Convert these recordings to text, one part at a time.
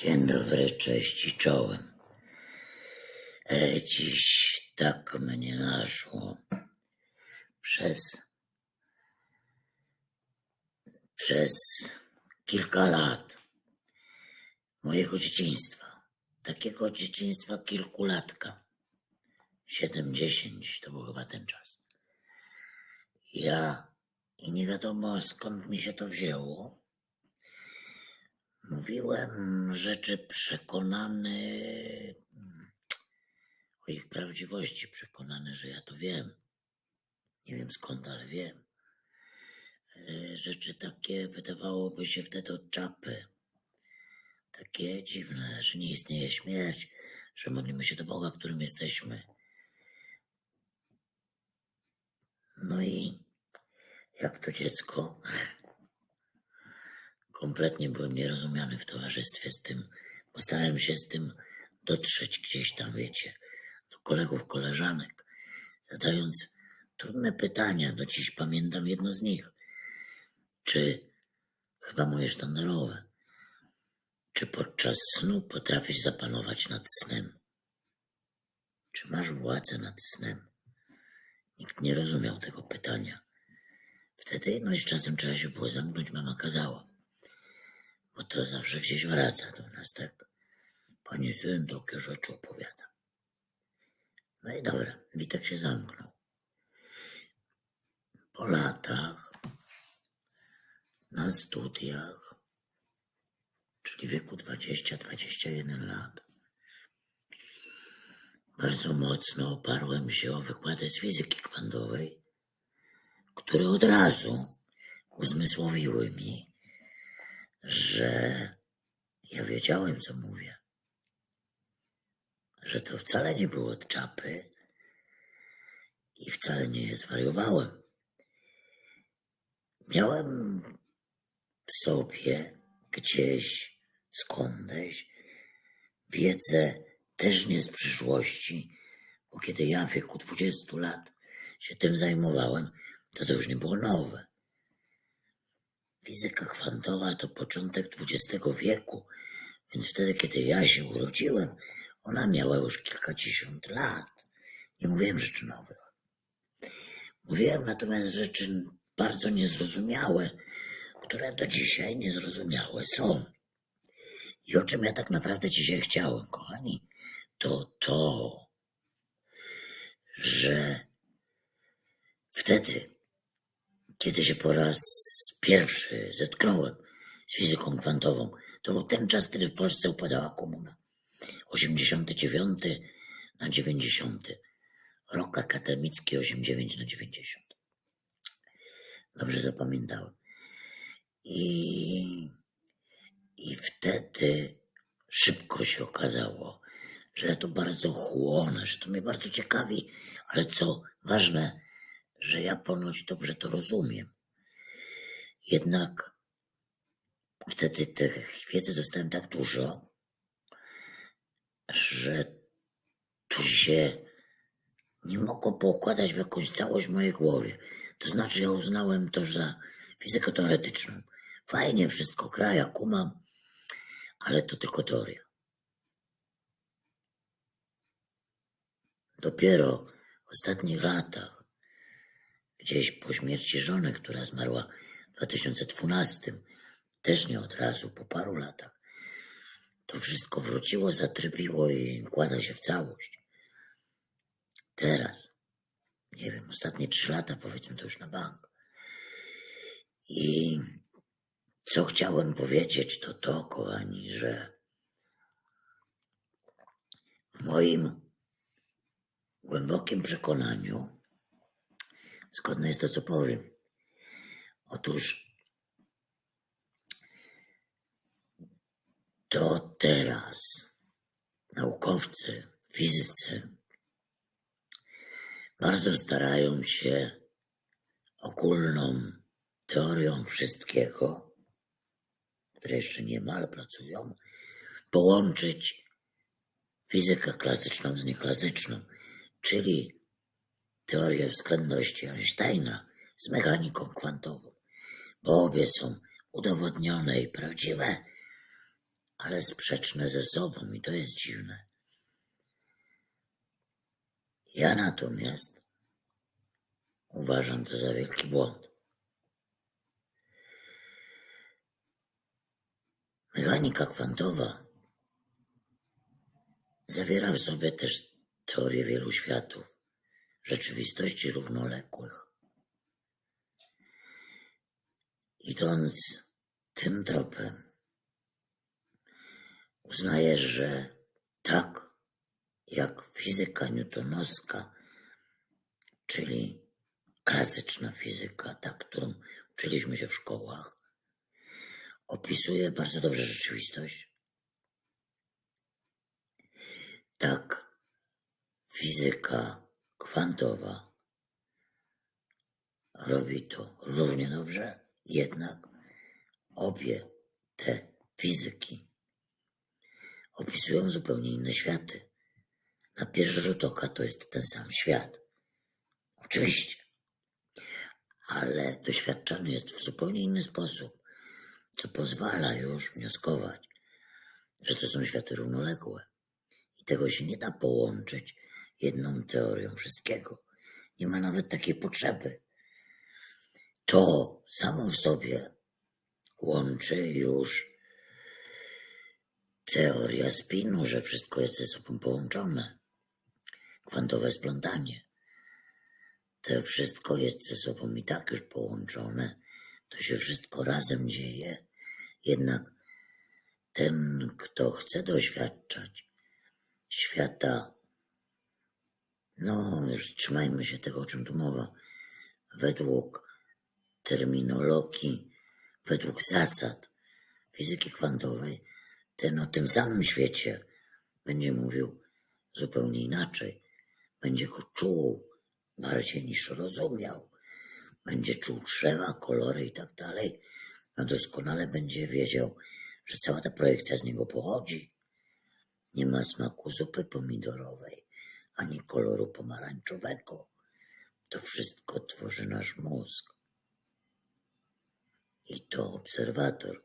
Dzień dobry, cześć i czołem. E, dziś tak mnie naszło przez przez kilka lat mojego dzieciństwa. Takiego dzieciństwa kilkulatka. Siedem, dziesięć to był chyba ten czas. Ja i nie wiadomo skąd mi się to wzięło. Mówiłem rzeczy przekonany o ich prawdziwości, przekonany, że ja to wiem. Nie wiem skąd, ale wiem. E, Rzeczy takie wydawałoby się wtedy od czapy. Takie dziwne, że nie istnieje śmierć, że modlimy się do Boga, którym jesteśmy. No i jak to dziecko, kompletnie byłem nierozumiany w towarzystwie z tym, bo starałem się z tym dotrzeć gdzieś tam, wiecie, do kolegów, koleżanek, zadając trudne pytania. Do dziś pamiętam jedno z nich. Czy, chyba moje sztandarowe, czy podczas snu potrafisz zapanować nad snem? Czy masz władzę nad snem? Nikt nie rozumiał tego pytania. Wtedy, no i z czasem trzeba się było zamknąć, mama kazała. Bo to zawsze gdzieś wraca do nas, tak? Pani syn takie rzeczy opowiada. No i dobra, Witek się zamknął. Po latach, na studiach, czyli w wieku 20-21 lat, bardzo mocno oparłem się o wykłady z fizyki kwantowej, które od razu uzmysłowiły mi, że ja wiedziałem, co mówię. Że to wcale nie było od czapy i wcale nie zwariowałem. Miałem w sobie gdzieś skądś wiedzę też nie z przyszłości, bo kiedy ja w wieku 20 lat się tym zajmowałem, to to już nie było nowe. Fizyka kwantowa to początek XX wieku, więc wtedy, kiedy ja się urodziłem, ona miała już kilkadziesiąt lat. Nie mówiłem rzeczy nowych. Mówiłem natomiast rzeczy bardzo niezrozumiałe, które do dzisiaj niezrozumiałe są. I o czym ja tak naprawdę dzisiaj chciałem, kochani, to to, że wtedy, kiedy się po raz pierwszy zetknąłem z fizyką kwantową, to był ten czas, kiedy w Polsce upadała komuna. 89 na 90. Rok akademicki 89 na 90. Dobrze zapamiętałem. I, I wtedy szybko się okazało, że ja to bardzo chłonę, że to mnie bardzo ciekawi, ale co ważne, że ja ponoć dobrze to rozumiem. Jednak wtedy tych wiedzy dostałem tak dużo, że tu się nie mogło poukładać w jakąś całość w mojej głowie. To znaczy, ja uznałem to za fizykę teoretyczną. Fajnie, wszystko kraja, kumam, ale to tylko teoria. Dopiero w ostatnich latach, gdzieś po śmierci żony, która zmarła w 2012, też nie od razu, po paru latach, to wszystko wróciło, zatrybiło i układa się w całość. Teraz, nie wiem, ostatnie trzy lata, powiedzmy to już na bank. I co chciałem powiedzieć, to to, kochani, że w moim głębokim przekonaniu, zgodne jest to, co powiem. Otóż to teraz naukowcy w fizyce bardzo starają się ogólną teorią wszystkiego, które jeszcze niemal pracują, połączyć fizykę klasyczną z nieklasyczną, czyli teorię względności Einsteina z mechaniką kwantową, bo obie są udowodnione i prawdziwe, ale sprzeczne ze sobą i to jest dziwne. Ja natomiast uważam to za wielki błąd. Mechanika kwantowa zawiera w sobie też teorię wielu światów, rzeczywistości równoległych. Idąc tym tropem, uznajesz, że tak jak fizyka newtonowska, czyli klasyczna fizyka, ta, którą uczyliśmy się w szkołach, opisuje bardzo dobrze rzeczywistość. Tak, fizyka kwantowa robi to równie dobrze, jednak obie te fizyki opisują zupełnie inne światy. Na pierwszy rzut oka to jest ten sam świat. Oczywiście. Ale doświadczany jest w zupełnie inny sposób, co pozwala już wnioskować, że to są światy równoległe. I tego się nie da połączyć jedną teorią wszystkiego. Nie ma nawet takiej potrzeby. To samo w sobie łączy już teoria spinu, że wszystko jest ze sobą połączone. Kwantowe splątanie. To wszystko jest ze sobą i tak już połączone. To się wszystko razem dzieje. Jednak ten, kto chce doświadczać świata, no już trzymajmy się tego, o czym tu mowa, według terminologii, według zasad fizyki kwantowej, ten o tym samym świecie będzie mówił zupełnie inaczej. Będzie go czuł bardziej niż rozumiał. Będzie czuł drzewa, kolory i tak dalej. No doskonale będzie wiedział, że cała ta projekcja z niego pochodzi. Nie ma smaku zupy pomidorowej, ani koloru pomarańczowego. To wszystko tworzy nasz mózg. I to obserwator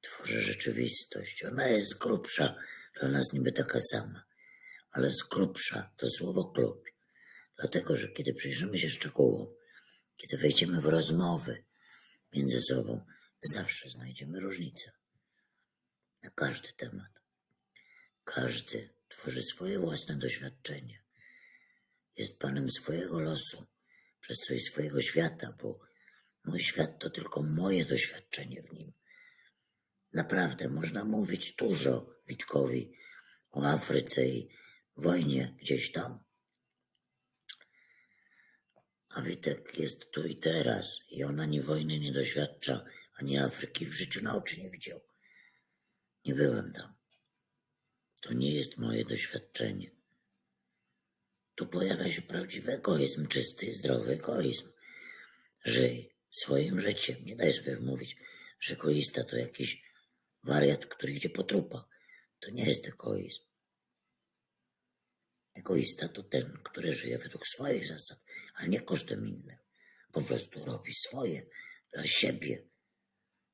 tworzy rzeczywistość. Ona jest grubsza, dla nas niby taka sama, ale z grubsza to słowo klucz. Dlatego, że kiedy przyjrzymy się szczegółom, kiedy wejdziemy w rozmowy między sobą, zawsze znajdziemy różnicę. Na każdy temat. Każdy tworzy swoje własne doświadczenie. Jest panem swojego losu, przez co i swojego świata, bo Mój świat to tylko moje doświadczenie w nim. Naprawdę można mówić dużo Witkowi o Afryce i wojnie gdzieś tam. A Witek jest tu i teraz i on ani wojny nie doświadcza, ani Afryki w życiu na oczy nie widział. Nie byłem tam. To nie jest moje doświadczenie. Tu pojawia się prawdziwy egoizm, czysty zdrowy egoizm. Żyj, swoim życiem. Nie daj sobie mówić, że egoista to jakiś wariat, który idzie po trupa. To nie jest egoizm. Egoista to ten, który żyje według swoich zasad, ale nie kosztem innych. Po prostu robi swoje dla siebie,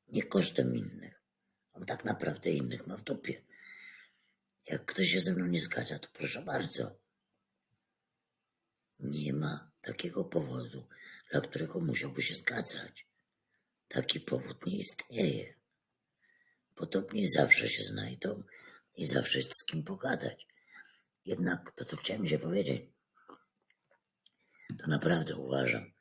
nie kosztem innych. On tak naprawdę innych ma w dupie. Jak ktoś się ze mną nie zgadza, to proszę bardzo. Nie ma takiego powodu, dla którego musiałby się zgadzać. Taki powód nie istnieje. Podobnie zawsze się znajdą i zawsze jest z kim pogadać. Jednak to, co chciałem się powiedzieć, to naprawdę uważam,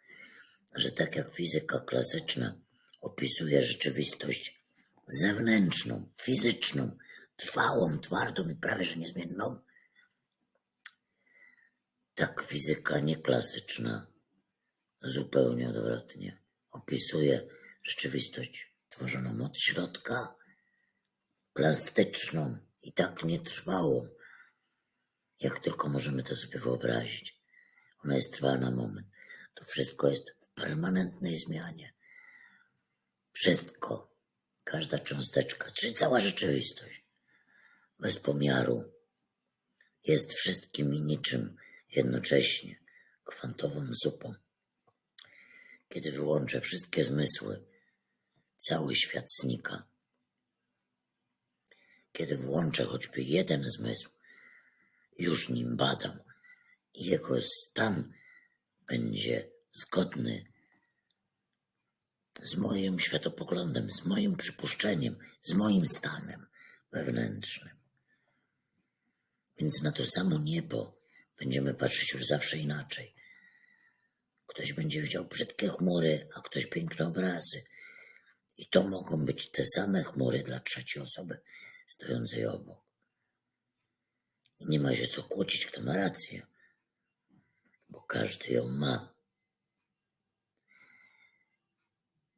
że tak jak fizyka klasyczna opisuje rzeczywistość zewnętrzną, fizyczną, trwałą, twardą i prawie że niezmienną, tak fizyka nieklasyczna zupełnie odwrotnie. Opisuje rzeczywistość tworzoną od środka, plastyczną i tak nietrwałą, jak tylko możemy to sobie wyobrazić. Ona jest trwała na moment. To wszystko jest w permanentnej zmianie. Wszystko, każda cząsteczka, czyli cała rzeczywistość, bez pomiaru, jest wszystkim i niczym jednocześnie kwantową zupą. Kiedy wyłączę wszystkie zmysły, cały świat znika. kiedy włączę choćby jeden zmysł, już nim badam i jego stan będzie zgodny z moim światopoglądem, z moim przypuszczeniem, z moim stanem wewnętrznym. Więc na to samo niebo będziemy patrzeć już zawsze inaczej. Ktoś będzie widział brzydkie chmury, a ktoś piękne obrazy. I to mogą być te same chmury dla trzeciej osoby stojącej obok. I nie ma się co kłócić, kto ma rację, bo każdy ją ma.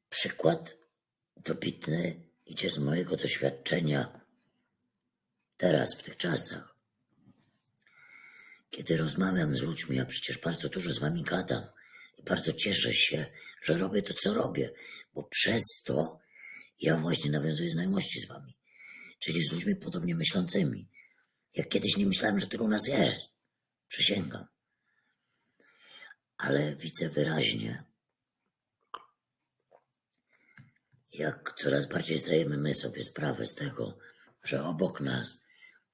Przykład dobitny idzie z mojego doświadczenia teraz, w tych czasach. Kiedy rozmawiam z ludźmi, a przecież bardzo dużo z wami gadam i bardzo cieszę się, że robię to, co robię, bo przez to ja właśnie nawiązuję znajomości z wami, czyli z ludźmi podobnie myślącymi. Jak kiedyś nie myślałem, że tyle u nas jest. Przysięgam. Ale widzę wyraźnie, jak coraz bardziej zdajemy my sobie sprawę z tego, że obok nas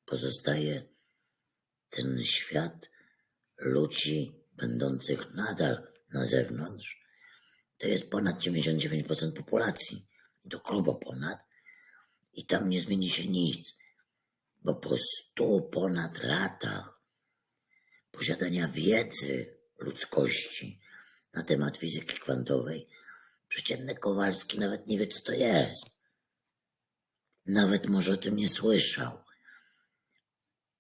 pozostaje ten świat ludzi będących nadal na zewnątrz. To jest ponad 99% populacji, to grubo ponad, i tam nie zmieni się nic, bo po stu ponad latach posiadania wiedzy ludzkości na temat fizyki kwantowej, przeciętny Kowalski nawet nie wie, co to jest. Nawet może o tym nie słyszał.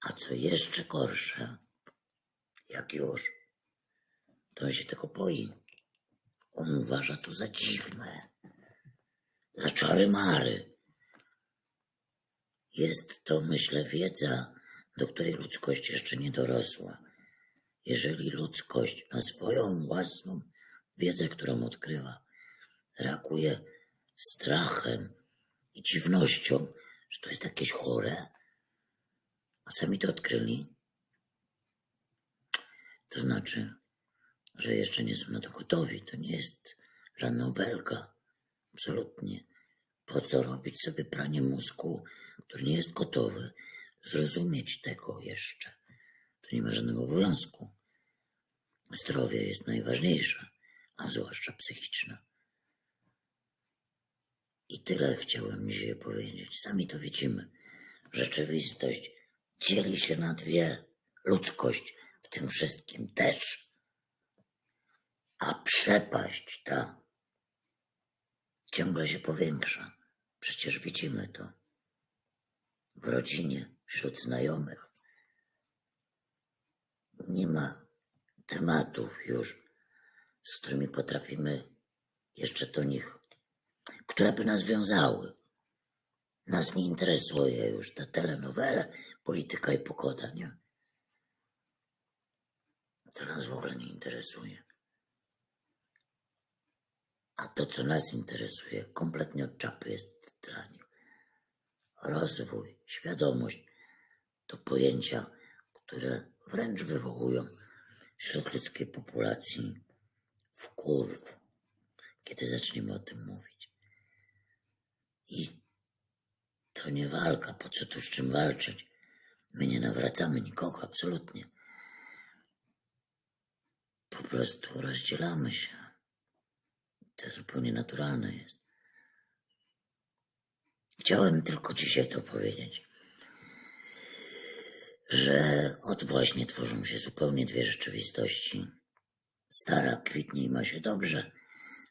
A co jeszcze gorsze, jak już, to on się tego boi. On uważa to za dziwne, za czary mary. Jest to, myślę, wiedza, do której ludzkość jeszcze nie dorosła. Jeżeli ludzkość na swoją własną wiedzę, którą odkrywa, reaguje strachem i dziwnością, że to jest jakieś chore, sami to odkryli, to znaczy, że jeszcze nie są na to gotowi. To nie jest żadna obelga. Absolutnie. Po co robić sobie pranie mózgu, który nie jest gotowy zrozumieć tego jeszcze? To nie ma żadnego obowiązku. Zdrowie jest najważniejsze, a zwłaszcza psychiczne. I tyle chciałem dzisiaj powiedzieć. Sami to widzimy. Rzeczywistość dzieli się na dwie. Ludzkość w tym wszystkim też. A przepaść ta ciągle się powiększa. Przecież widzimy to w rodzinie, wśród znajomych. Nie ma tematów już, z którymi potrafimy jeszcze do nich, które by nas wiązały. Nas nie interesuje już ta telenowela, polityka i pogoda, nie? To nas w ogóle nie interesuje. A to, co nas interesuje, kompletnie od czapy jest dla nich. Rozwój, świadomość to pojęcia, które wręcz wywołują wśród ludzkiej populacji wkurw, kiedy zaczniemy o tym mówić. I to nie walka, po co tu z czym walczyć? My nie nawracamy nikogo, absolutnie. Po prostu rozdzielamy się. To zupełnie naturalne jest. Chciałem tylko dzisiaj to powiedzieć, że od właśnie tworzą się zupełnie dwie rzeczywistości. Stara kwitnie i ma się dobrze,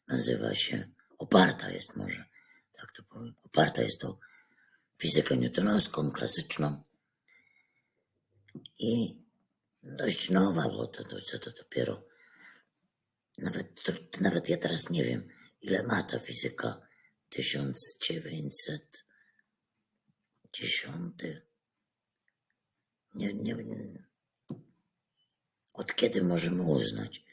nazywa się, oparta jest może, tak to powiem, oparta jest to fizykę newtonowską, klasyczną i dość nowa, bo to, to, to, dopiero, nawet, to, nawet ja teraz nie wiem, ile ma ta fizyka 1910. Nie, nie, nie. Od kiedy możemy uznać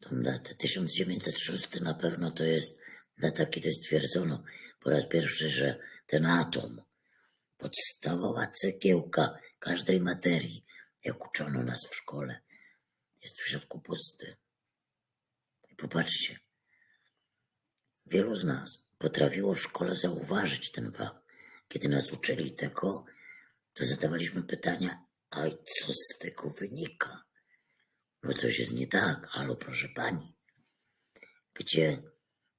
tą datę? 1906 na pewno to jest data, kiedy stwierdzono po raz pierwszy, że ten atom, podstawowa cegiełka każdej materii, jak uczono nas w szkole, jest w środku pusty. I popatrzcie, wielu z nas potrafiło w szkole zauważyć ten fakt, kiedy nas uczyli tego, to zadawaliśmy pytania, a co z tego wynika? Bo coś jest nie tak, halo proszę pani. Gdzie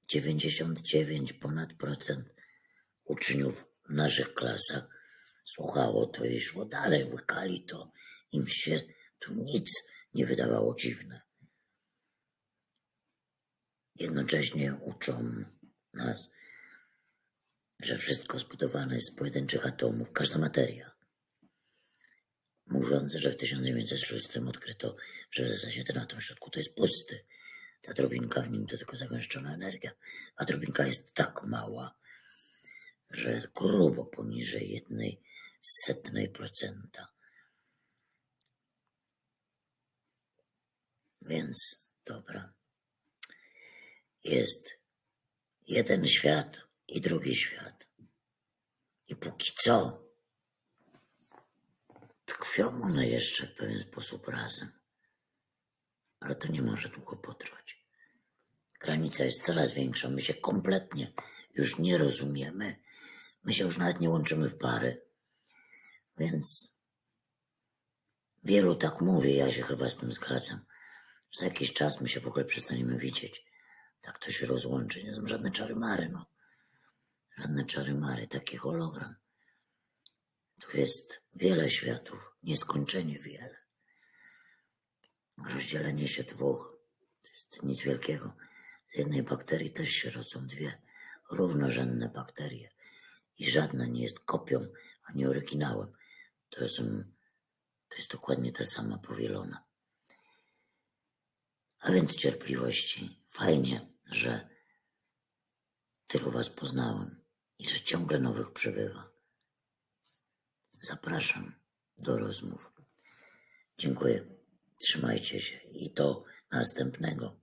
99 ponad procent uczniów w naszych klasach słuchało to i szło dalej, łykali to, im się tu nic nie wydawało dziwne. Jednocześnie uczą nas, że wszystko zbudowane jest z pojedynczych atomów, każda materia. Mówiąc, że w 1906 odkryto, że w zasadzie ten atom w środku to jest pusty. Ta drobinka w nim to tylko zagęszczona energia, a drobinka jest tak mała, że grubo poniżej jednej setnej procenta. Więc dobra. Jest jeden świat i drugi świat. I póki co tkwią one jeszcze w pewien sposób razem. Ale to nie może długo potrwać. Granica jest coraz większa. My się kompletnie już nie rozumiemy. My się już nawet nie łączymy w pary. Więc wielu tak mówi, ja się chyba z tym zgadzam. Za jakiś czas my się w ogóle przestaniemy widzieć. Tak to się rozłączy. Nie są żadne czary mary, no. Żadne czary mary, taki hologram. Tu jest wiele światów, nieskończenie wiele. Rozdzielenie się dwóch to jest nic wielkiego. Z jednej bakterii też się rodzą dwie równorzędne bakterie i żadna nie jest kopią ani oryginałem. To, są, to jest dokładnie ta sama powielona. A więc cierpliwości. Fajnie, że tylu Was poznałem i że ciągle nowych przybywa. Zapraszam do rozmów. Dziękuję. Trzymajcie się i do następnego.